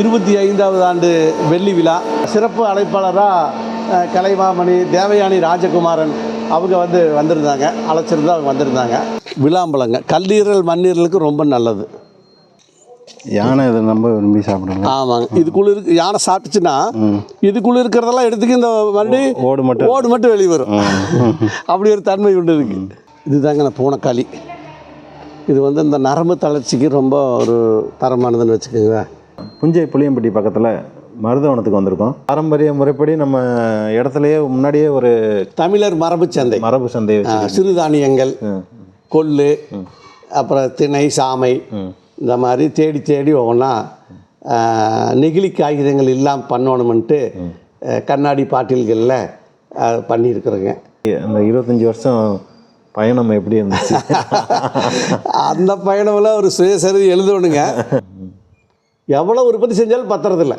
இருபத்தி ஐந்தாவது ஆண்டு வெள்ளி விழா. சிறப்பு அழைப்பாளராக கலைமாமணி தேவயானி ராஜகுமாரன் அவங்க வந்து வந்திருந்தாங்க. அழைச்சிருந்தா அவங்க வந்திருந்தாங்க. விளாம்பழங்க. கல்லீரல் மண்ணீரலுக்கு ரொம்ப நல்லது. யானை இதை ரொம்ப விரும்பி சாப்பிடுங்க ஆமாங்க. இதுக்குள்ள இருக்கு யானை சாப்பிட்டுச்சுன்னா இதுக்குள்ள இருக்கிறதெல்லாம் எடுத்துக்க இந்த மறுபடி ஓடு மட்டும். ஓடு மட்டும் வெளியே வரும். அப்படி ஒரு தன்மை உண்டு இருக்கு இதுதாங்க நான் பூனைக்காளி இது வந்து இந்த நரம்பு தளர்ச்சிக்கு ரொம்ப ஒரு தரமானதுன்னு வச்சுக்கோங்க புஞ்சை புளியம்பட்டி பக்கத்தில் மருதவனத்துக்கு வந்திருக்கோம். பாரம்பரிய முறைப்படி நம்ம இடத்துலையே முன்னாடியே ஒரு தமிழர் மரபு சந்தை. மரபு சந்தை சிறுதானியங்கள் கொள்ளு அப்புறம் திணை சாமை இந்த மாதிரி தேடி தேடி ஒவ்வொன்றா நெகிழி காகிதங்கள் இல்லாமல் பண்ணணுமென்ட்டு கண்ணாடி பாட்டில்களில் பண்ணியிருக்கிறோங்க. அந்த இருபத்தஞ்சி வருஷம் பயணம் எப்படி இருந்துச்சு? அந்த பயணம்ல ஒரு சுயசரிதை எழுதணுங்க. எவ்வளோ உற்பத்தி செஞ்சாலும் பத்துறதில்ல.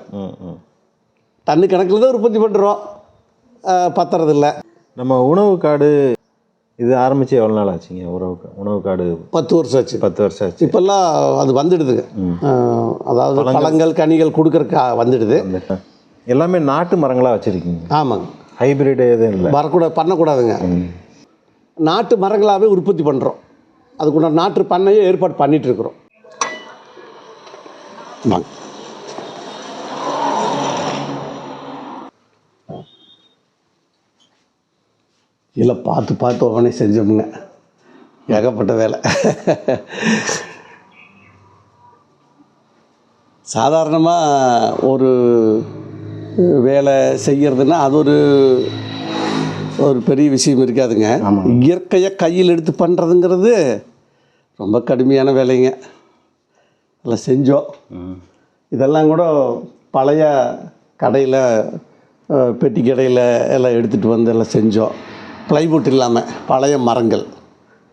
டன்னு கணக்கில் தான் உற்பத்தி பண்ணுறோம் பத்துறதில்ல. நம்ம உணவு காடு இது ஆரம்பித்து எவ்வளோ நாள் ஆச்சுங்க? உணவு உணவு காடு பத்து வருஷம் ஆச்சு. பத்து வருஷம் ஆச்சு. இப்போல்லாம் அது வந்துடுதுங்க. அதாவது பழங்கள்? கனிகள் கொடுக்குறக்கா வந்துடுது. எல்லாமே நாட்டு மரங்களாக வச்சுருக்கீங்க? ஆமாங்க. ஹைபிரிட் எதுவும் இல்லை? வரக்கூடாது பண்ணக்கூடாதுங்க. நாட்டு மரங்களாகவே உற்பத்தி பண்ணுறோம் அதுக்குள்ள நாட்டு பண்ணையை ஏற்பாடு பண்ணிட்டு இருக்கிறோம். வாங்க இல்லை பார்த்து பார்த்து ஒவ்வொன்றே செஞ்சோமுங்க ஏகப்பட்ட வேலை. சாதாரணமாக ஒரு வேலை செய்யறதுன்னா அது ஒரு ஒரு பெரிய விஷயம் இருக்காதுங்க. இயற்கையாக கையில் எடுத்து பண்ணுறதுங்கிறது ரொம்ப கடுமையான வேலைங்க. அதில் செஞ்சோம். இதெல்லாம் கூட பழைய கடையில் பெட்டி கடையில் எல்லாம் எடுத்துகிட்டு வந்து எல்லாம் செஞ்சோம். ப்ளைவுட் இல்லாமல் பழைய மரங்கள்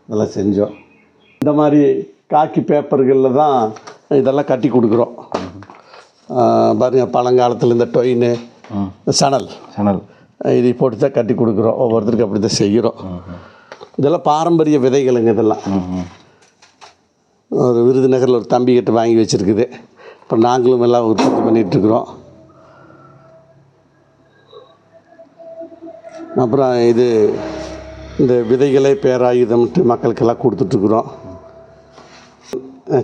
இதெல்லாம் செஞ்சோம். இந்த மாதிரி காக்கி பேப்பர்களில் தான் இதெல்லாம் கட்டி கொடுக்குறோம். ஆஹ் பாருங்க பழங்காலத்தில் இந்த டொயின் சணல். சணல். இதை போட்டு தான் கட்டி கொடுக்குறோம். ஒவ்வொருத்தருக்கு அப்படி தான் செய்கிறோம் இதெல்லாம் பாரம்பரிய விதைகளுங்க இதெல்லாம். ஒரு விருதுநகரில் ஒரு தம்பி கிட்ட வாங்கி வச்சுருக்குது. இப்போ நாங்களும் எல்லாம் உற்பத்தி பண்ணிகிட்ருக்குறோம் அப்புறம் இது இந்த விதைகளை பேராயுதம்ட்டு மக்களுக்கெல்லாம் கொடுத்துட்ருக்குறோம்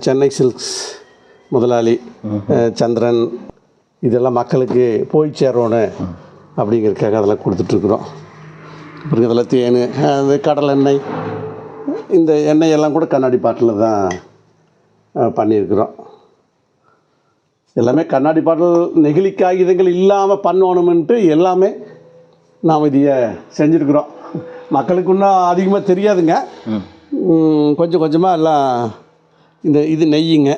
சென்னை சில்க்ஸ் முதலாளி சந்திரன் இதெல்லாம் மக்களுக்கு போய் சேரணும் அப்படிங்கிறதுக்காக அதெல்லாம் கொடுத்துட்ருக்குறோம் அப்புறம் இதெல்லாம் தேன் அது கடல் எண்ணெய் இந்த எண்ணெய் எல்லாம் கூட கண்ணாடி பாட்டில் தான் பண்ணியிருக்கிறோம். எல்லாமே கண்ணாடி பாட்டில் நெகிழி காகிதங்கள் இல்லாமல் பண்ணணுமென்ட்டு எல்லாமே நாம் இதைய செஞ்சுருக்குறோம். மக்களுக்கு இன்னும் அதிகமாக தெரியாதுங்க. கொஞ்சம் கொஞ்சமாக எல்லாம் இந்த இது நெய்யுங்க.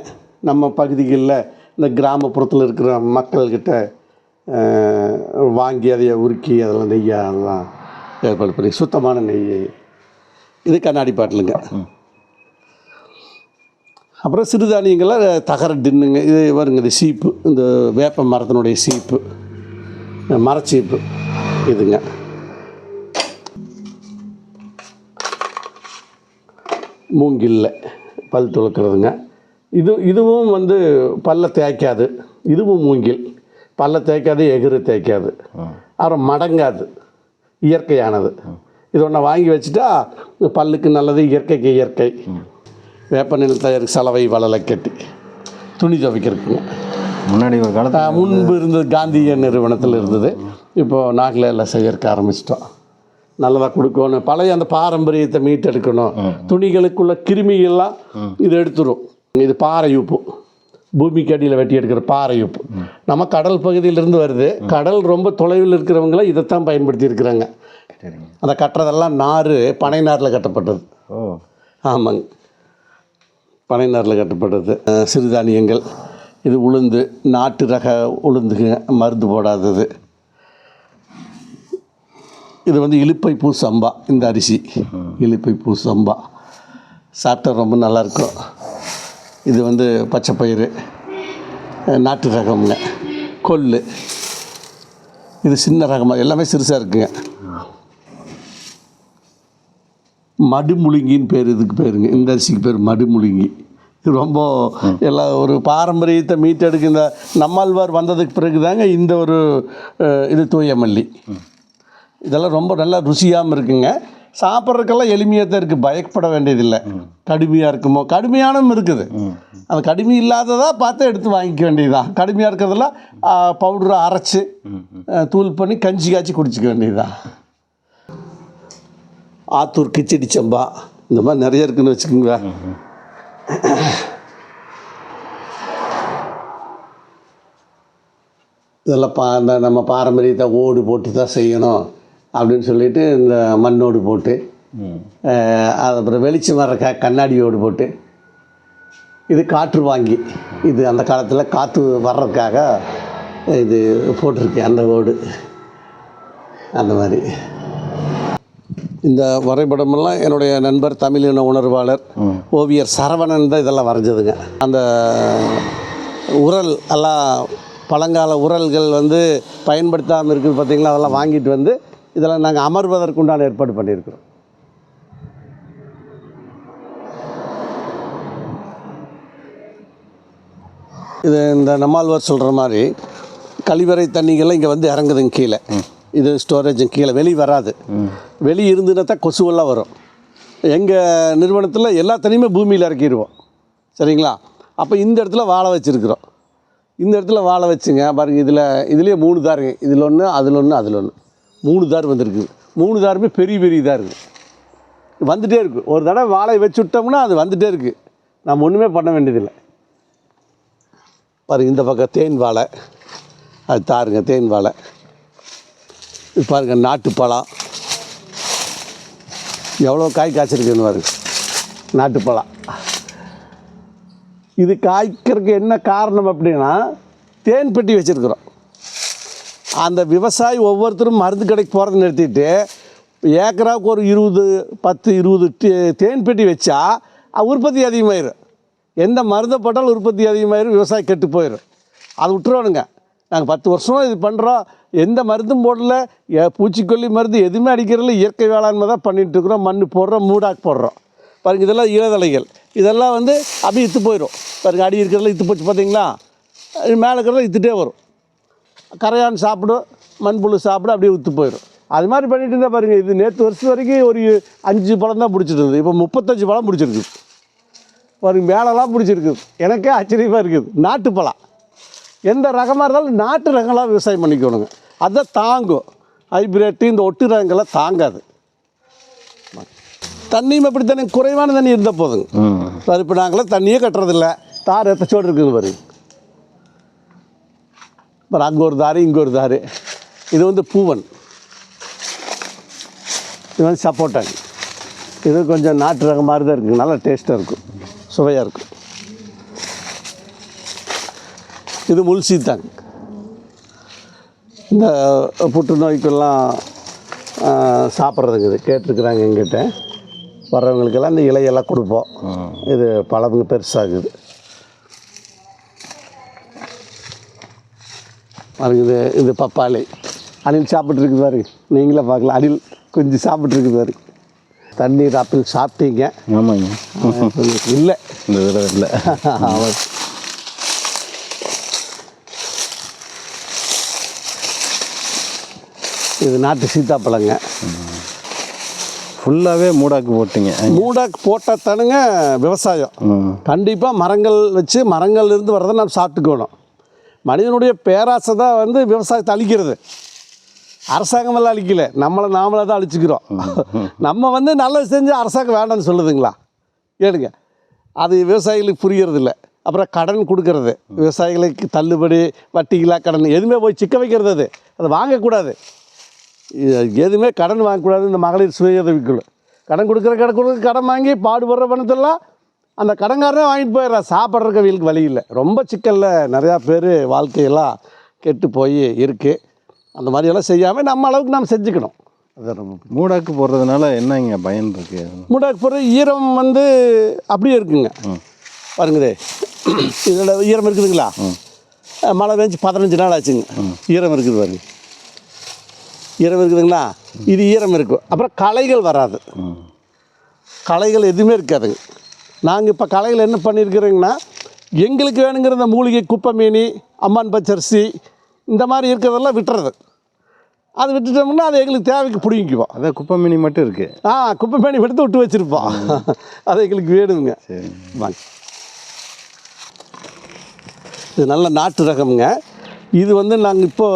நம்ம பகுதிகளில் இந்த கிராமப்புறத்தில் இருக்கிற மக்கள்கிட்ட வாங்கி அதை உருக்கி அதெல்லாம் நெய்யா அதெல்லாம் ஏற்பாடு பண்ணி சுத்தமான நெய் இது கண்ணாடி பாட்டிலுங்க. அப்புறம் சிறுதானியங்கள்லாம் தகர டின்னுங்க. இது வருங்க இது சீப்பு இந்த வேப்ப மரத்தினுடைய சீப்பு. மரச்சீப்பு இதுங்க. மூங்கில்ல பல் துளக்கிறதுங்க. இது இதுவும் வந்து பல்ல தேய்க்காது. இதுவும் மூங்கில். பல்ல தேய்க்காது எகிறு தேய்க்காது. அப்புறம் மடங்காது. இயற்கையானது. இது ஒன்று வாங்கி வச்சுட்டா பல்லுக்கு நல்லது இயற்கைக்கு இயற்கை. வேப்ப நெல் தயாரிக்கு சலவை வளலை கட்டி துணி துவைக்கிறதுக்குங்க முன்னாடி ஒரு காலத்தில் முன்பு இருந்தது காந்திய நிறுவனத்தில் இருந்தது. இப்போது நாட்டில் எல்லாம் செய்யறதுக்கு ஆரம்பிச்சிட்டோம். நல்லதாக கொடுக்கணும். பழைய அந்த பாரம்பரியத்தை மீட்டெடுக்கணும். துணிகளுக்குள்ள கிருமிகள்லாம் இது எடுத்துரும். இது பாறை உப்பு. பூமிக்கு அடியில் வெட்டி எடுக்கிற பாறை உப்பு. நம்ம கடல் பகுதியிலிருந்து வருது. கடல் ரொம்ப தொலைவில் இருக்கிறவங்களாம் இதைத்தான் பயன்படுத்தி இருக்கிறாங்க அந்த கட்டுறதெல்லாம் நார் பனை நாரில் கட்டப்பட்டது. ஓ. ஆமாங்க. பனை நாரில் கட்டப்பட்டது சிறுதானியங்கள். இது உளுந்து நாட்டு ரக உளுந்துங்க மருந்து போடாதது. இது வந்து இலுப்பை பூ சம்பா இந்த அரிசி. இலுப்பை பூ சம்பா. சாப்பிட்டா ரொம்ப நல்லாயிருக்கும். இது வந்து பச்சை பயிறு நாட்டு ரகம்ங்க. கொள்ளு. இது சின்ன ரகமாக எல்லாமே சிறுசாக இருக்குங்க. மடுமுழுங்கின்னு பேர் இதுக்கு பேருங்க. இந்த அரிசிக்கு பேர் மடுமுழுங்கி. இது ரொம்ப எல்லா ஒரு பாரம்பரியத்தை மீட்டெடுக்க இந்த நம்மாழ்வார் வந்ததுக்கு பிறகு தாங்க இந்த ஒரு இது தூய மல்லி இதெல்லாம் ரொம்ப நல்லா ருசியாகவும் இருக்குங்க. சாப்பிட்றதுக்கெல்லாம் எளிமையாக தான் இருக்குது பயப்பட வேண்டியதில்லை. கடுமையாக இருக்குமோ? கடுமையானும் இருக்குது. அந்த கடுமை இல்லாததாக பார்த்து எடுத்து வாங்கிக்க வேண்டியதுதான் கடுமையாக இருக்கிறதெல்லாம் பவுடரை அரைச்சி தூள் பண்ணி கஞ்சி காய்ச்சி குடிச்சிக்க வேண்டியதுதான் ஆத்தூர் கிச்சடி சம்பா. இந்த மாதிரி நிறைய இருக்குன்னு வச்சுக்கோங்க இதெல்லாம் பா இந்த நம்ம பாரம்பரியத்தை ஓடு போட்டு தான் செய்யணும் அப்படின்னு சொல்லிட்டு இந்த மண்ணோடு போட்டு அப்புறம் வெளிச்சம் வர்ற க கண்ணாடி ஓடு போட்டு இது காற்று வாங்கி இது அந்த காலத்தில் காற்று வர்றதுக்காக இது போட்டிருக்கு அந்த ஓடு. அந்த மாதிரி. இந்த வரைபடமெல்லாம் என்னுடைய நண்பர் தமிழின உணர்வாளர் ஓவியர் சரவணன் தான் இதெல்லாம் வரைஞ்சதுங்க. அந்த உரல் எல்லாம் பழங்கால உரல்கள் வந்து பயன்படுத்தாமல் இருக்குது பார்த்தீங்களா? அதெல்லாம் வாங்கிட்டு வந்து இதெல்லாம் நாங்கள் அமர்வதற்குண்டான ஏற்பாடு பண்ணியிருக்கிறோம். இது இந்த நம்மாழ்வார் சொல்கிற மாதிரி கழிவறை தண்ணிகள்லாம் இங்கே வந்து இறங்குதுங்க கீழே. இது ஸ்டோரேஜ் கீழே வெளியே வராது. வெளியே இருந்துன்னா தான் கொசுவெல்லாம் வரும். எங்கள் நிறுவனத்தில் எல்லா தனியுமே பூமியில் இறக்கிடுவோம் சரிங்களா? அப்போ இந்த இடத்துல வாழை வச்சுருக்குறோம். இந்த இடத்துல வாழை வச்சுங்க. பாருங்கள் இதில் இதுலேயே மூணு தாருங்க இதில் ஒன்று அதில் ஒன்று அதில் ஒன்று மூணு தார் வந்துருக்குது மூணு தாருமே பெரிய பெரிய இதாக இருக்குது வந்துகிட்டே இருக்குது ஒரு தடவை வாழை வச்சு விட்டோம்னா அது வந்துகிட்டே இருக்குது நம்ம ஒன்றுமே பண்ண வேண்டியதில்லை. பாருங்கள் இந்த பக்கம் தேன் வாழை. அது தாருங்க தேன் வாழை. இது பாருங்க நாட்டுப்பழம் எவ்வளோ காய் காய்ச்சிருக்குன்னு பாருங்க. நாட்டுப்பழம். இது காய்க்கிறதுக்கு என்ன காரணம் அப்படின்னா தேன் பெட்டி வச்சுருக்குறோம். அந்த விவசாயி ஒவ்வொருத்தரும் மருந்து கடைக்கு போகிறத நிறுத்திட்டு ஏக்கராவுக்கு ஒரு இருபது பத்து இருபது தேன் பெட்டி வச்சா உற்பத்தி அதிகமாயிரும். எந்த மருந்தை போட்டாலும் உற்பத்தி அதிகமாயிரும் விவசாயி கெட்டு போயிடும் அது விட்டுருவானுங்க. நாங்கள் பத்து வருஷமாக இது பண்ணுறோம் எந்த மருந்தும் போடல. பூச்சிக்கொல்லி மருந்து எதுவுமே அடிக்கிறதில்ல இயற்கை வேளாண்மை தான் பண்ணிட்டு இருக்கிறோம். மண் போடுறோம் மூடாக்கு போடுறோம். பாருங்க இதெல்லாம் இளதலைகள். இதெல்லாம் வந்து அப்படியே இத்து போயிடும் பாருங்க அடி இருக்கிறதுல இத்து போச்சு பார்த்தீங்களா மேலே இருக்கிறதுல இத்துட்டே வரும். கரையான் சாப்பிடும் மண்புழு சாப்பிடும் அப்படியே உத்து போயிடும் அது மாதிரி பண்ணிட்டு இருந்தால் பாருங்கள் இது நேற்று வருஷம் வரைக்கும் ஒரு அஞ்சு பழம் தான் பிடிச்சிட்டு இப்போ முப்பத்தஞ்சு பழம் பிடிச்சிருக்கு. பாருங்க மேலெல்லாம் பிடிச்சிருக்கு. எனக்கே ஆச்சரியமாக இருக்குது. நாட்டு பழம் எந்த ரகமாக இருந்தாலும் நாட்டு ரகங்களாக விவசாயம் பண்ணிக்கணுங்க. அதை தாங்கும். ஹைப்ரேட்டு இந்த ஒட்டு ரகங்கள்லாம் தாங்காது. தண்ணியும் எப்படி தண்ணி குறைவான தண்ணி இருந்தால் போதுங்க. சார் இப்போ நாங்களாம் தண்ணியே கட்டுறதில்ல. தார் எத்தச்சோடு இருக்குது பாருங்க அப்புறம் அங்கே ஒரு தாரு இங்கே ஒரு தாரு. இது வந்து பூவன். இது வந்து சப்போட்டாங்க இது கொஞ்சம் நாட்டு ரகம் மாதிரி தான் இருக்குங்க நல்லா டேஸ்ட்டாக இருக்கும். சுவையாக இருக்கும். இது முல்சி தாங்க இந்த புற்றுநோய்க்கெல்லாம் சாப்பிட்றதுக்கு இது கேட்டிருக்குறாங்க எங்கிட்ட. வர்றவங்களுக்கெல்லாம் இந்த இலையெல்லாம் கொடுப்போம். இது பழமுங்க பெருசாகுது. பாருங்க இது இது பப்பாளி. அணில் சாப்பிட்ருக்கு பாருங்க. நீங்களே பார்க்கலாம். அணில் கொஞ்சம் சாப்பிட்ருக்கு பாருங்க. தண்ணீர் ஆப்பிள் சாப்பிட்டீங்க. ஆமாங்க. இல்லை. இந்த தடவை இல்லை. அவர் இது நாட்டு சீத்தாப்பழங்க. ஃபுல்லாகவே மூடாக்கு போட்டிங்க. மூடாக்கு போட்டால் தானுங்க விவசாயம். கண்டிப்பாக மரங்கள் வச்சு மரங்கள்ல இருந்து வரதை நம்ம சாப்பிட்டுக்கணும். மனிதனுடைய பேராசை தான் வந்து விவசாயத்தை அழிக்கிறது. அரசாங்கம் எல்லாம் அழிக்கல. நம்மளை நாமளே தான் அழிச்சுக்கிறோம். நம்ம வந்து நல்லது செஞ்சு அரசாங்கம் வேண்டாம்னு சொல்லுதுங்களா? கேளுங்க. அது விவசாயிகளுக்கு புரியறது இல்ல அப்புறம் கடன் கொடுக்கறது. விவசாயிகளுக்கு தள்ளுபடி வட்டிகளா கடன் எதுவுமே போய் சிக்க வைக்கிறது அது. அதை வாங்கக்கூடாது. எதுவுமே கடன் வாங்கக்கூடாது இந்த மகளிர் சுய உதவிக்குழு கடன் கொடுக்குற கடன் கொடுக்குற கடன் வாங்கி பாடுபடுற பணத்தெல்லாம் அந்த கடன்காரனே வாங்கிட்டு போயிடுறான். சாப்பிட்றதுக்கு வீலுக்கு வழி இல்லை. ரொம்ப சிக்கலில் நிறையா பேர் வாழ்க்கையெல்லாம் கெட்டு போய் இருக்குது அந்த மாதிரியெல்லாம் செய்யாமல் நம்ம அளவுக்கு நம்ம செஞ்சுக்கணும். அது மூடாக்கு போடுறதுனால என்னங்க பயன் இருக்கு? முடாக்கு போகிற ஈரம் வந்து அப்படியே இருக்குங்க. பாருங்கதே இதில் ஈரம் இருக்குதுங்களா? மழை பெஞ்சு பதினஞ்சு நாள் ஆச்சுங்க. ஈரம் இருக்குது பாருங்க. ஈரம் இருக்குதுங்களா? இது ஈரம் இருக்கும் அப்புறம் களைகள் வராது. களைகள் எதுவுமே இருக்காதுங்க நாங்கள் இப்போ கலையில் என்ன பண்ணியிருக்கிறோங்கன்னா எங்களுக்கு வேணுங்கிற இந்த மூலிகை குப்பைமேனி அம்மான் பச்சரிசி இந்த மாதிரி இருக்கிறதெல்லாம் விட்டுறது. அது விட்டுட்டோம்னா அது எங்களுக்கு தேவைக்கு பிடிங்கிக்குவோம். அதான் குப்பை மீனி மட்டும் இருக்குது ஆ குப்பைமேனி எடுத்து விட்டு வச்சுருப்போம். அது எங்களுக்கு வேணுங்க. சரி. வாங்க. இது நல்ல நாட்டு ரகம்ங்க. இது வந்து நாங்கள் இப்போ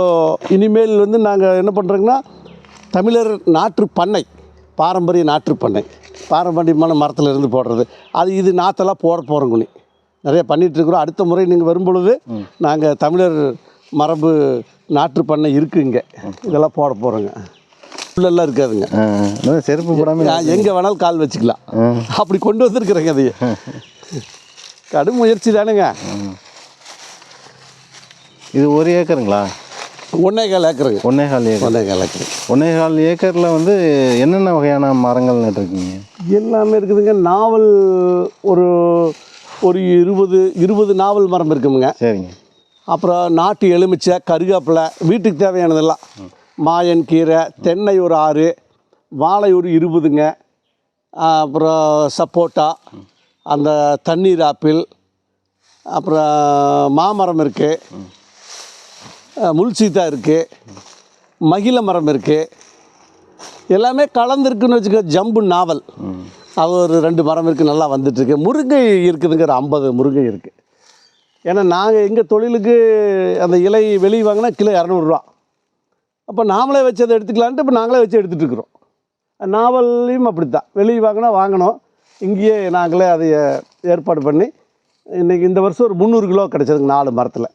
இனிமேல் வந்து நாங்கள் என்ன பண்ணுறோங்கன்னா தமிழர் நாற்று பண்ணை பாரம்பரிய நாற்று பண்ணை பாரம்பரியமான மரத்துல இருந்து போடுறது. அது இது நாற்றெல்லாம் போட போகிறோம் குனி. நிறைய பண்ணிட்டு இருக்கிறோம். அடுத்த முறை நீங்கள் வரும்பொழுது நாங்கள் தமிழர் மரபு நாற்று பண்ணை இருக்குங்க இதெல்லாம் போட போகிறோங்க உள்ளெல்லாம் இருக்காதுங்க. செருப்பு போடாமல் எங்கே வேணாலும் கால் வச்சுக்கலாம். அப்படி கொண்டு வந்திருக்கிறேங்க அதையே. கடும் முயற்சி தானுங்க. இது ஒரு ஏக்கருங்களா? ஒன்னே கால் ஏக்கருங்க ஒன்னே கால் ஏக்கர். ஒன்னே கால் ஏக்கர். ஒன்னே கால் ஏக்கரில் வந்து என்னென்ன வகையான மரங்கள் நட்டுருக்கீங்க? எல்லாமே இருக்குதுங்க. நாவல் ஒரு ஒரு இருபது இருபது நாவல் மரம் இருக்குமுங்க. சரிங்க. அப்புறம் நாட்டு எலுமிச்சை கருவேப்பிலை வீட்டுக்கு தேவையானதெல்லாம். மாயன் கீரை தென்னை ஒரு ஆறு வாழை ஒரு இருபதுங்க. அப்புறம் சப்போட்டா அந்த தண்ணீர் ஆப்பிள் அப்புறம் மாமரம் இருக்குது முள் சீத்தா இருக்குது மகிழ மரம் இருக்குது எல்லாமே கலந்துருக்குன்னு வச்சுக்க ஜம்பு நாவல். அது ஒரு ரெண்டு மரம் இருக்குது நல்லா வந்துட்டுருக்கு முருங்கை இருக்குதுங்கிற ஐம்பது முருங்கை இருக்குது ஏன்னா நாங்கள் எங்கள் தொழிலுக்கு அந்த இலை வெளியே வாங்கினா கிலோ இரநூறுவா அப்போ நாமளே வச்சு அதை எடுத்துக்கலான்ட்டு இப்போ நாங்களே வச்சு எடுத்துகிட்டு இருக்கிறோம். நாவல்லையும் அப்படி தான் வெளியே வாங்கினா வாங்கினோம் இங்கேயே நாங்களே அதை ஏற்பாடு பண்ணி இன்றைக்கி இந்த வருஷம் ஒரு முந்நூறு கிலோ கிடச்சதுங்க நாலு மரத்தில்.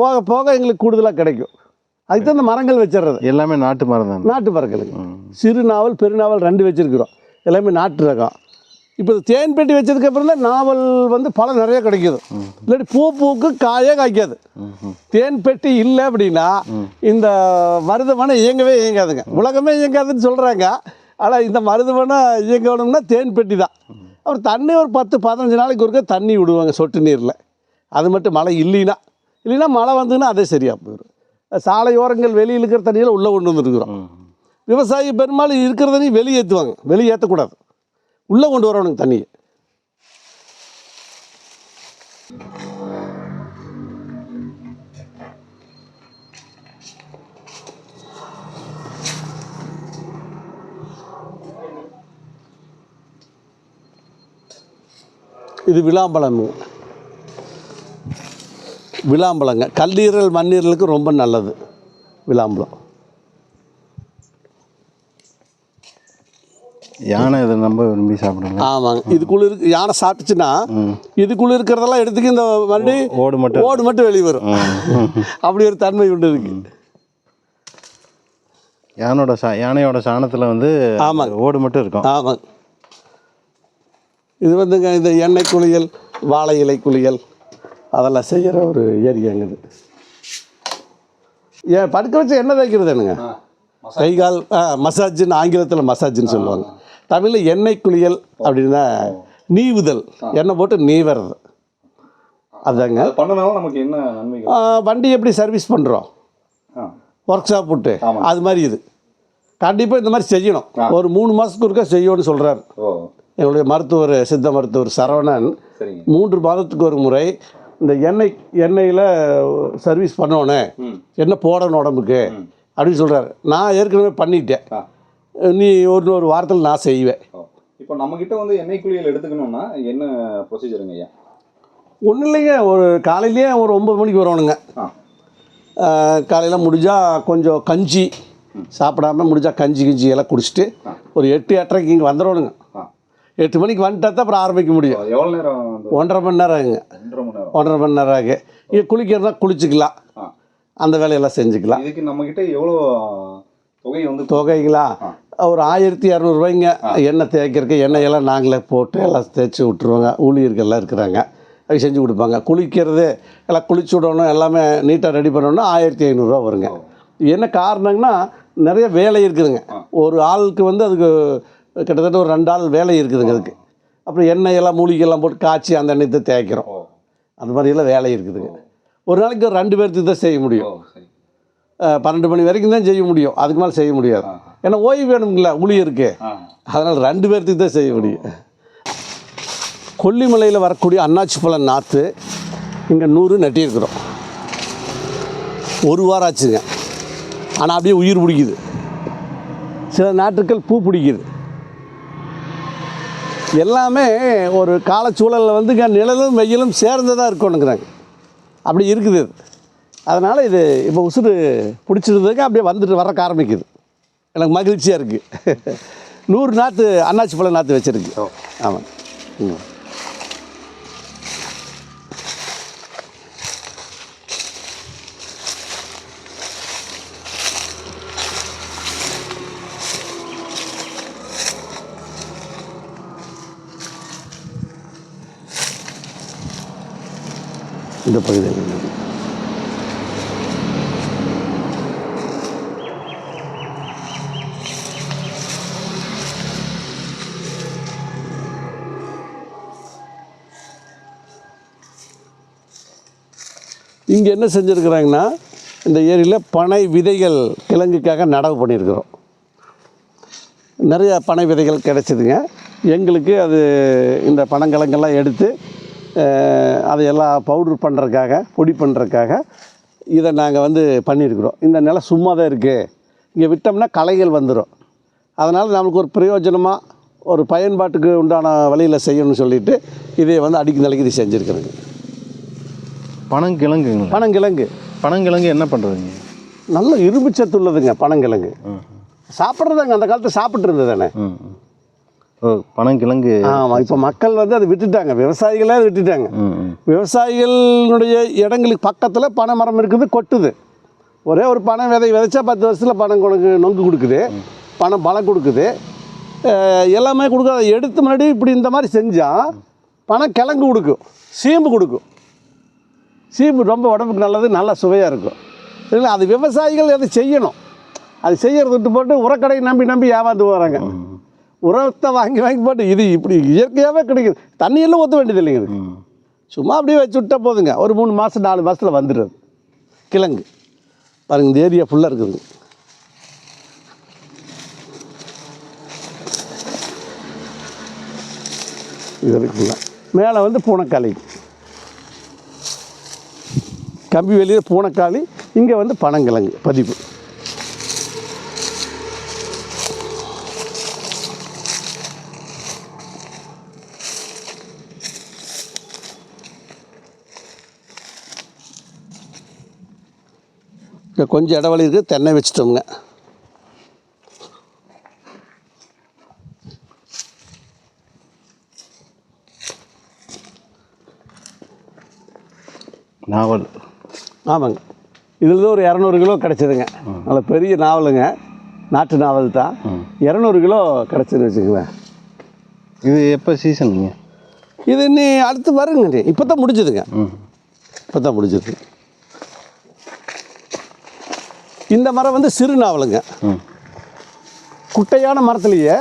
போக போக எங்களுக்கு கூடுதலாக கிடைக்கும். அதுக்கு தான் இந்த மரங்கள் வச்சிடுறது. எல்லாமே நாட்டு மரம் தான்? நாட்டு மரங்களுங்க சிறு நாவல் பெருநாவல் ரெண்டு வச்சுருக்குறோம். எல்லாமே நாட்டு ரகம். இப்போ தேன் பெட்டி வச்சதுக்கப்புறம் தான் நாவல் வந்து பழம் நிறைய கிடைக்குது. இல்லாட்டி பூ பூக்கு காயே காய்க்காது. தேன் பெட்டி இல்லை அப்படின்னா இந்த மருதமனை இயங்கவே இயங்காதுங்க. உலகமே இயங்காதுன்னு சொல்கிறாங்க ஆனால் இந்த மருதமனை இயங்கணும்னா தேன். பெட்டி தான் அப்புறம் தண்ணி ஒரு பத்து பதினஞ்சு நாளைக்கு ஒருக்க தண்ணி விடுவாங்க சொட்டு நீரில். அது மட்டும் மழை இல்லைன்னா. இல்லைன்னா மழை வந்ததுன்னா அதே சரியாக போயிடும் சாலையோரங்கள் வெளியில் இருக்கிற தண்ணியில் உள்ளே கொண்டு வந்துருக்குறோம். விவசாயி பெரும்பாலும் இருக்கிற தண்ணி வெளியேற்றுவாங்க வெளியேற்றக்கூடாது உள்ளே கொண்டு வரணுங்க தண்ணியை. இது விளாம்பழமுங்க விளாம்பழங்க. கல்லீரல் மண்ணீரலுக்கு ரொம்ப நல்லது விளாம்பழம். யானை இதை ரொம்ப விரும்பி சாப்பிடுங்க ஆமாங்க. இதுக்குள்ள இருக்கு யானை சாப்பிட்டுச்சுன்னா இதுக்குள்ள இருக்கிறதெல்லாம் எடுத்துக்க இந்த வண்டி ஓடு மட்டும். ஓடு மட்டும் வெளியே வரும். அப்படி ஒரு தன்மை உண்டு இருக்கு யானோட சா யானையோட சாணத்தில் வந்து ஆமாங்க. ஓடு மட்டும் இருக்கும். ஆமாங்க. இது வந்துங்க இந்த எண்ணெய் குளியல் வாழை இலை குளியல் அதெல்லாம் செய்கிற ஒரு ஏரியாங்க இது ஏன் படுக்க வச்சு எண்ணெய் தேய்க்கிறதுனுங்க கை கால் மசாஜ்னு ஆங்கிலத்தில் மசாஜ்னு சொல்லுவாங்க. தமிழில் எண்ணெய் குளியல் அப்படின்னா நீவுதல். எண்ணெய் போட்டு நீவறது. அதாங்க. நமக்கு என்ன நன்மைகள்? ஆ, வண்டி எப்படி சர்வீஸ் பண்ணுறோம் ஒர்க் ஷாப் விட்டு. அது மாதிரி இது. கண்டிப்பாக இந்த மாதிரி செய்யணும். ஒரு மூணு மாதத்துக்கு ஒருக்கா செய்யணும்னு சொல்கிறார் எங்களுடைய மருத்துவர் சித்த மருத்துவர் சரவணன் மூன்று மாதத்துக்கு ஒரு முறை இந்த எண்ணெய் எண்ணெயில் சர்வீஸ் ம். எண்ணெய் போடணும் உடம்புக்கு? அப்படின்னு சொல்கிறாரு நான் ஏற்கனவே பண்ணிட்டேன். நீ ஒரு ஒரு வாரத்தில் நான் செய்வேன். இப்போ நம்மக்கிட்ட வந்து எண்ணெய் குளியல் எடுத்துக்கணும்னா என்ன ப்ரொசீஜருங்க ஐயா? ஒன்றும் இல்லைங்க. ஒரு காலையிலேயே ஒரு ஒம்பது மணிக்கு வரணுங்க காலையில் முடிஞ்சால் கொஞ்சம் கஞ்சி சாப்பிடாம முடிஞ்சால் கஞ்சி கிஞ்சி எல்லாம் குடிச்சிட்டு ஒரு எட்டு எட்டரைக்கு இங்கே வந்துடணுங்க எட்டு மணிக்கு வந்துட்டா தான் அப்புறம் ஆரம்பிக்க முடியும். எவ்வளோ நேரம் ஒன்றரை மணி நேரம் ஆகுங்க. ஒன்றரை மணி நேரம். ஆகு. இங்கே குளிக்கிறதா குளிச்சுக்கலாம். அந்த வேலையெல்லாம் செஞ்சுக்கலாம். இதுக்கு நம்மக்கிட்ட எவ்வளோ தொகை வந்து தொகைங்களா? ஒரு ஆயிரத்தி இரநூறுவாய்ங்க எண்ணெய் தேய்க்கிறதுக்கு எண்ணெயெல்லாம் நாங்களே போட்டு எல்லாம் தேய்ச்சி விட்ருவோங்க ஊழியர்கள்லாம் இருக்கிறாங்க. அது செஞ்சு கொடுப்பாங்க. குளிக்கிறது எல்லாம் குளிச்சு விடணும் எல்லாமே நீட்டாக ரெடி பண்ணணும்னா ஆயிரத்தி ஐநூறுரூவா வருங்க. என்ன காரணங்கன்னா நிறைய வேலை இருக்குதுங்க. ஒரு ஆளுக்கு வந்து அதுக்கு கிட்டத்தட்ட ஒரு ரெண்டு ஆள் வேலை இருக்குதுங்க அதுக்கு. அப்புறம் எண்ணெய் எல்லாம் மூலிகையெல்லாம் போட்டு காய்ச்சி அந்த எண்ணெய் தான் தேய்க்கிறோம். அந்த மாதிரியெல்லாம் வேலை இருக்குதுங்க ஒரு நாளைக்கு ஒரு ரெண்டு பேர்த்துக்கு தான் செய்ய முடியும். பன்னெண்டு மணி வரைக்கும் தான் செய்ய முடியும். அதுக்கு மேலே செய்ய முடியாது. ஏன்னா ஓய்வு வேணுங்களா ஊழியருக்கு ஆ. அதனால் ரெண்டு பேர்த்துக்கு தான் செய்ய முடியும். கொல்லிமலையில் வரக்கூடிய அன்னாச்சி பழம் நாற்று இங்கே நூறு நட்டியிருக்கிறோம். ஒரு வாரம் ஆச்சுங்க. ஆனால் அப்படியே உயிர் பிடிக்குது. சில நாற்றுக்கள் பூ பிடிக்குது. எல்லாமே ஒரு காலச்சூழலில் வந்து நிழலும் வெயிலும் சேர்ந்ததாக இருக்கணுங்கிறாங்க. அப்படி இருக்குது இது. அதனால் இது இப்போ உசுறு பிடிச்சிருந்ததுக்கு அப்படியே வந்துட்டு வரக்க ஆரம்பிக்குது. எனக்கு மகிழ்ச்சியாக இருக்குது நூறு நாற்று அண்ணாச்சி பழம் நாற்று வச்சுருக்கு. ஆமாம் ம். இந்த பகுதியில் இங்கே என்ன செஞ்சுருக்குறாங்கன்னா இந்த ஏரியில் பனை விதைகள் கிழங்குக்காக நடவு பண்ணியிருக்கிறோம் நிறைய பனை விதைகள் கிடைச்சிதுங்க. எங்களுக்கு அது இந்த பனங்கிழங்கெல்லாம் எடுத்து அஹ், அதையெல்லாம் பவுடர் பண்ணுறதுக்காக பொடி பண்ணுறதுக்காக இதை நாங்கள் வந்து பண்ணியிருக்கிறோம். இந்த நிலம் சும்மா தான் இருக்குது இங்கே விட்டோம்னா களைகள் வந்துடும் அதனால் நம்மளுக்கு ஒரு பிரயோஜனமாக ஒரு பயன்பாட்டுக்கு உண்டான வழியில் செய்யணும்னு சொல்லிட்டு இதை வந்து அடிக்கு நிலைக்கு இது செஞ்சுருக்குறேங்க. பனங்கிழங்குங்களா பனங்கிழங்கு பனங்கிழங்கு என்ன பண்ணுறதுங்க நல்ல இரும்பு சத்து உள்ளதுங்க பனங்கிழங்கு சாப்பிட்றதாங்க அந்த காலத்தில் சாப்பிட்டு இருந்தது தானே பனங்கிழங்கு ஆமாம் இப்போ மக்கள் வந்து அதை விட்டுட்டாங்க. விவசாயிகளே அதை விட்டுட்டாங்க. விவசாயிகளுடைய இடங்களுக்கு பக்கத்தில் பனை மரம் இருக்குது கொட்டுது. ஒரே ஒரு பனை விதை விதைச்சா பத்து வருஷத்தில் பணம் கொடுக்கு நொங்கு கொடுக்குது. பணம் பழம் கொடுக்குது. எல்லாமே கொடுக்குது. எடுத்து முன்னாடி இப்படி இந்த மாதிரி செஞ்சால் பணம் கிழங்கு கொடுக்கும். சீம்பு கொடுக்கும். சீம்பு ரொம்ப உடம்புக்கு நல்லது நல்லா சுவையாக இருக்கும். இல்லை அது விவசாயிகள் அதை செய்யணும். அது செய்யறது விட்டு போட்டு உரக்கடையை நம்பி நம்பி ஏமாந்து போகிறாங்க உரத்தை வாங்கி வாங்கி போட்டு இது இப்படி இயற்கையாகவே கிடைக்குது. தண்ணியெல்லாம் ஊற்ற வேண்டியது இல்லைங்க சும்மா அப்படியே வச்சு விட்டா போதுங்க. ஒரு மூணு மாதம் நாலு மாதத்தில் வந்துடுது கிழங்கு. பாருங்க இந்த ஏரியா ஃபுல்லாக இருக்குதுங்க இது இருக்குங்க. மேலே வந்து பூனைக்காளி. கம்பி வெளியில் பூனைக்காளி இங்கே வந்து பனங்கிழங்கு பதிப்பு இங்கே கொஞ்சம் இடவெளி இருக்குது தென்னை வச்சுட்டோம்ங்க. நாவல். ஆமாங்க. இதில் தான் ஒரு இரநூறு கிலோ கிடச்சிதுங்க. நல்ல பெரிய நாவலுங்க. நாட்டு நாவல் தான். இரநூறு கிலோ கிடச்சிது வச்சுக்கங்களேன் இது எப்போ சீசனுங்க இது இன்னி அடுத்து வருங்க. இப்போ தான் முடிஞ்சதுங்க. இப்போ தான் முடிஞ்சது. இந்த மரம் வந்து சிறு நாவலுங்க. குட்டையான மரத்துலேயே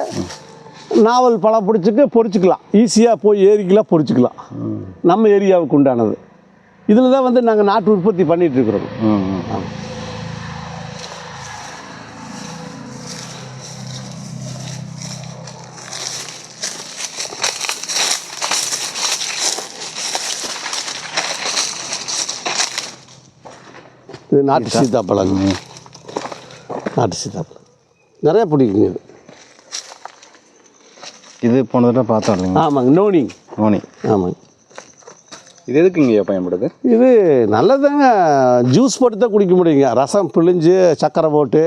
நாவல் பழம் பிடிச்சிக்கு பொறிச்சிக்கலாம். ஈஸியாக போய் ஏரிக்கெலாம் பொறிச்சிக்கலாம். நம்ம ஏரியாவுக்கு உண்டானது. இதில் தான் வந்து நாங்கள் நாட்டு உற்பத்தி பண்ணிட்டு இருக்கிறோம். ம் ம். இது நாட்டு சீத்தாப்பழம் நாட்டு சீத்தாப்பழம் நிறைய பிடிக்குங்க இது. இது போன தடவை பார்த்தோம் இல்லைங்க ஆமாங்க நோனி. மோனி ஆமாங்க. இது எதுக்கு இங்கே பயன்படுது? இது நல்லதாங்க ஜூஸ் போட்டு தான் குடிக்க முடியுங்க. ரசம் பிழிஞ்சு சக்கரை போட்டு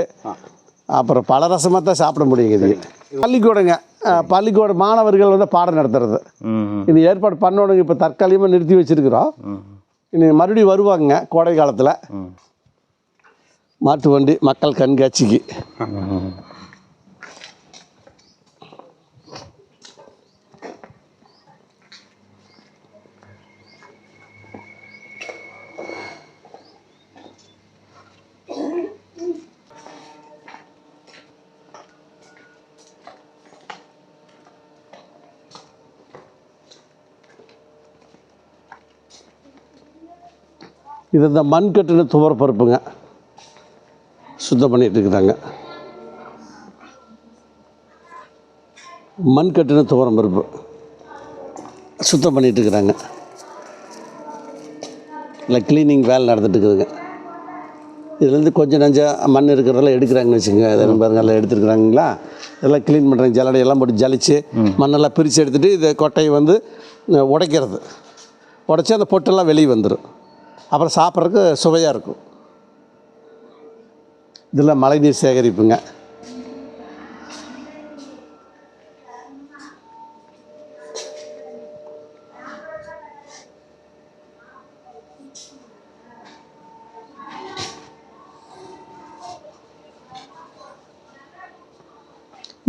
அப்புறம் பல ரசமாக தான் சாப்பிட முடியுங்க இது. பள்ளிக்கூடங்க பள்ளிக்கூட மாணவர்கள் வந்து பாடம் நடத்துறது. இது ஏற்பாடு பண்ணணுங்க இப்போ தற்காலிகமாக நிறுத்தி வச்சுருக்குறோம். இனி மறுபடியும் வருவாங்க கோடை காலத்தில். மாட்டு வண்டி மக்கள் கண்காட்சிக்கு. இது இந்த மண் கட்டின துவர பருப்புங்க சுத்தம் பண்ணிட்டு இருக்குதாங்க. மண் கட்டின துவரம் பருப்பு சுத்தம் பண்ணிட்டு இருக்கிறாங்க இல்லை க்ளீனிங் வேலை நடந்துட்டு இருக்குதுங்க. இதுலேருந்து கொஞ்சம் நஞ்சம் மண் இருக்கிறதெல்லாம் எடுக்கிறாங்கன்னு வச்சுக்கோங்க. இதெல்லாம் பாருங்க எல்லாம் எடுத்துருக்குறாங்களா? இதெல்லாம் க்ளீன் பண்ணுறாங்க ஜல்லடையெல்லாம் போட்டு ஜலிச்சு மண்ணெல்லாம் பிரித்து எடுத்துகிட்டு இதை கொட்டையை வந்து உடைக்கிறது. உடைச்சி அந்த பொட்டெல்லாம் வெளியே வந்துடும் அப்புறம் சாப்பிட்றதுக்கு சுவையாக இருக்கும். இதெல்லாம் மழைநீர் சேகரிப்புங்க.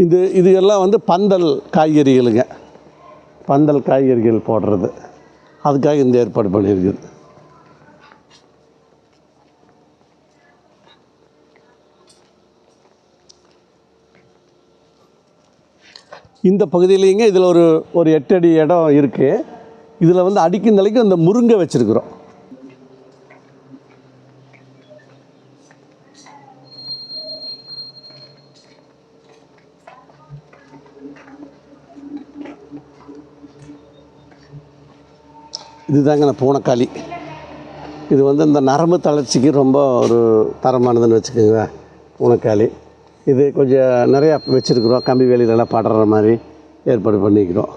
இது இது எல்லாம் வந்து பந்தல் காய்கறிகளுங்க. பந்தல் காய்கறிகள் போடுறது. அதுக்காக இந்த ஏற்பாடு பண்ணியிருக்குது. இந்த பகுதியிலேங்க இதில் ஒரு ஒரு எட்டு அடி இடம் இருக்குது இதில் வந்து அடிக்கும் நிலைக்கு இந்த முருங்கை வச்சுருக்குறோம். இதுதாங்க நான் பூனைக்காளி இது வந்து இந்த நரம்பு தளர்ச்சிக்கு ரொம்ப ஒரு தரமானதுன்னு வச்சுக்கோங்க பூனைக்காளி இது கொஞ்சம் நிறையா வச்சுருக்குறோம். கம்பி வேலியிலலாம் படுற மாதிரி ஏற்பாடு பண்ணிக்கிறோம்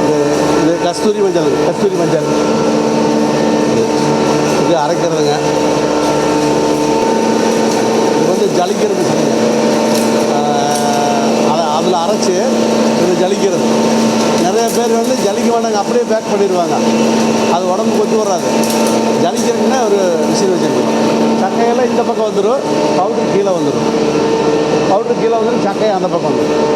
இது இது கஸ்தூரி மஞ்சள் கஸ்தூரி மஞ்சள் இது- இது அரைக்கிறதுங்க இது வந்து ஜலிக்கிறது சொல்லுங்க அதை அதில் அரைச்சி இது ஜலிக்கிறது நிறைய பேர் வந்து ஜலிக்க மாட்டாங்க அப்படியே பேக் பண்ணிடுவாங்க. அது உடம்புக்கு ஒத்து வராது. ஜலிக்கிறதுன்னா ஒரு மிஷின் வச்சுருக்கணும். சக்கையெல்லாம் இந்த பக்கம் வந்துடும் பவுட்ரு கீழே வந்துடும் பவுட்ரு கீழே வந்துடும் சக்கையை அந்த பக்கம் வந்துடும்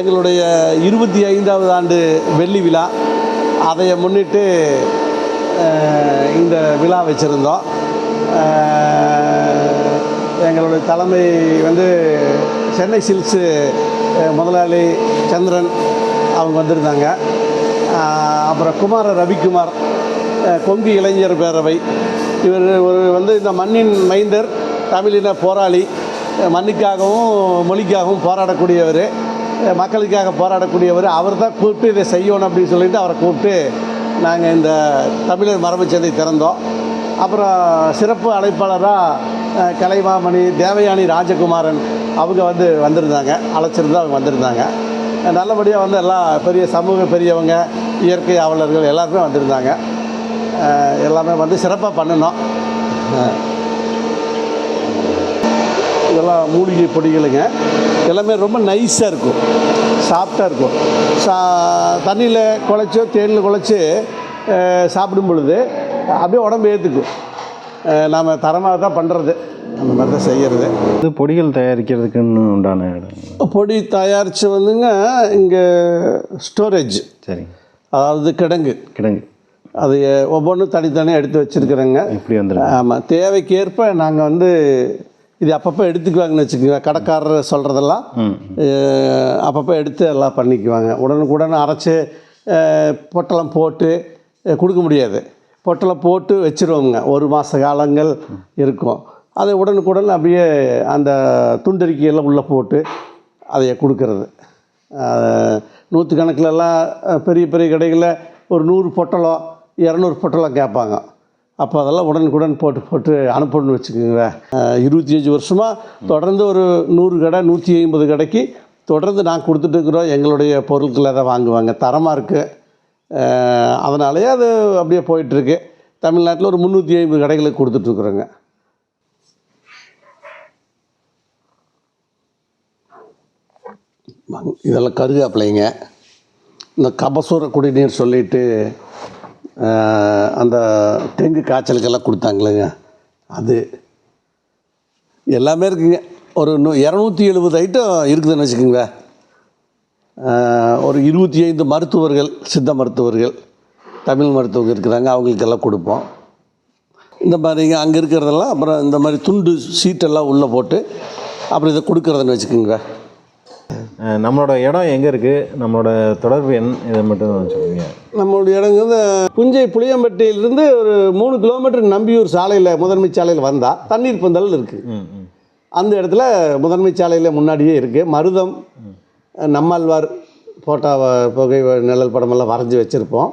எங்களுடைய இருபத்தி ஐந்தாவது ஆண்டு வெள்ளி விழா. அதை முன்னிட்டு இந்த விழா வச்சுருந்தோம். எங்களுடைய தலைமை வந்து சென்னை சில்க்ஸு முதலாளி சந்திரன் அவங்க வந்திருந்தாங்க. அப்புறம் குமார ரவிக்குமார் கொங்கு இளைஞர் பேரவை. இவர் ஒரு வந்து இந்த மண்ணின் மைந்தர் தமிழின போராளி. மண்ணுக்காகவும் மொழிக்காகவும் போராடக்கூடியவர். மக்களுக்காக போராடக்கூடியவர். அவர் தான் கூப்பிட்டு இதை செய்யணும் அப்படின்னு சொல்லிட்டு அவரை கூப்பிட்டு நாங்கள் இந்த தமிழர் மரபு சந்தை திறந்தோம். அப்புறம் சிறப்பு அழைப்பாளராக கலைமாமணி தேவயானி ராஜகுமாரன் அவங்க வந்து வந்திருந்தாங்க. அழைச்சிருந்து அவங்க வந்திருந்தாங்க. நல்லபடியாக வந்து எல்லா பெரிய சமூக பெரியவங்க இயற்கை ஆவலர்கள் எல்லாருமே வந்திருந்தாங்க. எல்லாமே வந்து சிறப்பாக பண்ணினோம். இதெல்லாம் மூலிகை பொடிகளுங்க. எல்லாமே ரொம்ப நைஸாக இருக்கும். சாஃப்டாக இருக்கும். சா தண்ணியில் குழைச்சோ தேனில் குழைச்சி சாப்பிடும் பொழுது அப்படியே உடம்பு ஏற்றுக்கும் நாம் தரமாக தான் பண்ணுறது மாதிரி தான் செய்கிறது இது பொடிகள் தயாரிக்கிறதுக்குன்னு உண்டான இடம் பொடி தயாரித்து வந்துங்க இங்கே ஸ்டோரேஜ் சரிங்க அதாவது கிடங்கு. கிடங்கு. அது ஒவ்வொன்றும் தனித்தனியாக எடுத்து வச்சுருக்குறேங்க. இப்படி வந்துருக்கு ஆமாம் தேவைக்கேற்ப நாங்கள் வந்து இது அப்பப்போ எடுத்துக்குவாங்கன்னு வச்சுக்கோங்க கடைக்காரர் சொல்கிறதெல்லாம் அப்பப்போ எடுத்து எல்லாம் பண்ணிக்குவாங்க. உடனுக்குடன் அரைச்சி பொட்டலம் போட்டு கொடுக்க முடியாது. பொட்டலம் போட்டு வச்சுருவோங்க ஒரு மாத காலங்கள் இருக்கும். அதை உடனுக்குடன் அப்படியே அந்த துண்டறிக்கையெல்லாம் உள்ளே போட்டு அதை கொடுக்கறது. நூற்றுக்கணக்கிலலாம் பெரிய பெரிய கடைகளில் ஒரு நூறு பொட்டலம் இரநூறு பொட்டலம் கேட்பாங்க. அப்போ அதெல்லாம் உடனுக்குடன் போட்டு போட்டு அனுப்பணும்னு வச்சுக்கோங்களேன் இருபத்தி அஞ்சு வருஷமாக தொடர்ந்து ஒரு நூறு கடை நூற்றி ஐம்பது கடைக்கு தொடர்ந்து நான் கொடுத்துட்டு இருக்கிறோம் எங்களுடைய பொருட்களை தான் வாங்குவாங்க. தரமாக இருக்குது அதனாலேயே அது அப்படியே போயிட்டுருக்கு. தமிழ்நாட்டில் ஒரு முந்நூற்றி ஐம்பது கடைகளுக்கு கொடுத்துட்ருக்குறோங்க இதெல்லாம் கருகாப்பிள்ளைங்க. இந்த கபசூர குடிநீர் சொல்லிட்டு அந்த டெங்கு காய்ச்சலுக்கெல்லாம் கொடுத்தாங்களேங்க. அது எல்லாமே இருக்குங்க. ஒரு நூ இரநூத்தி எழுபது ஐட்டம் இருக்குதுன்னு வச்சுக்கோங்க. ஒரு இருபத்தி ஐந்து மருத்துவர்கள் சித்த மருத்துவர்கள் தமிழ் மருத்துவர்கள் இருக்கிறாங்க அவங்களுக்கெல்லாம் கொடுப்போம். இந்த மாதிரிங்க அங்கே இருக்கிறதெல்லாம் அப்புறம் இந்த மாதிரி துண்டு சீட்டெல்லாம் உள்ளே போட்டு அப்புறம் இதை கொடுக்குறதுன்னு வச்சுக்கோங்க. நம்மளோட இடம் எங்கே இருக்குது நம்மளோட தொடர்பு எண் இதை மட்டும் சொல்லுங்க. நம்மளுடைய இடங்க வந்து புஞ்சை புளியம்பட்டியிலிருந்து ஒரு மூணு கிலோமீட்டர் நம்பியூர் சாலையில் முதன்மை சாலையில் வந்தால் தண்ணீர் பந்தல் இருக்குது அந்த இடத்துல முதன்மை சாலையில் முன்னாடியே இருக்குது மருதம் நம்மாழ்வார் ஃபோட்டோவை புகை நிழல் படமெல்லாம் வரைஞ்சி வச்சுருப்போம்.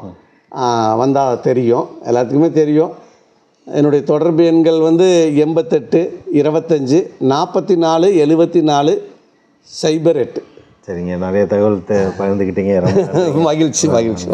வந்தால் தெரியும். எல்லாத்துக்குமே தெரியும். என்னுடைய தொடர்பு எண்கள் வந்து எண்பத்தெட்டு இருபத்தஞ்சி நாற்பத்தி நாலு எழுபத்தி நாலு சைபர் எட்டு சரிங்க நிறைய தகவல் பகிர்ந்துக்கிட்டீங்க. மகிழ்ச்சி மகிழ்ச்சி மகிழ்ச்சி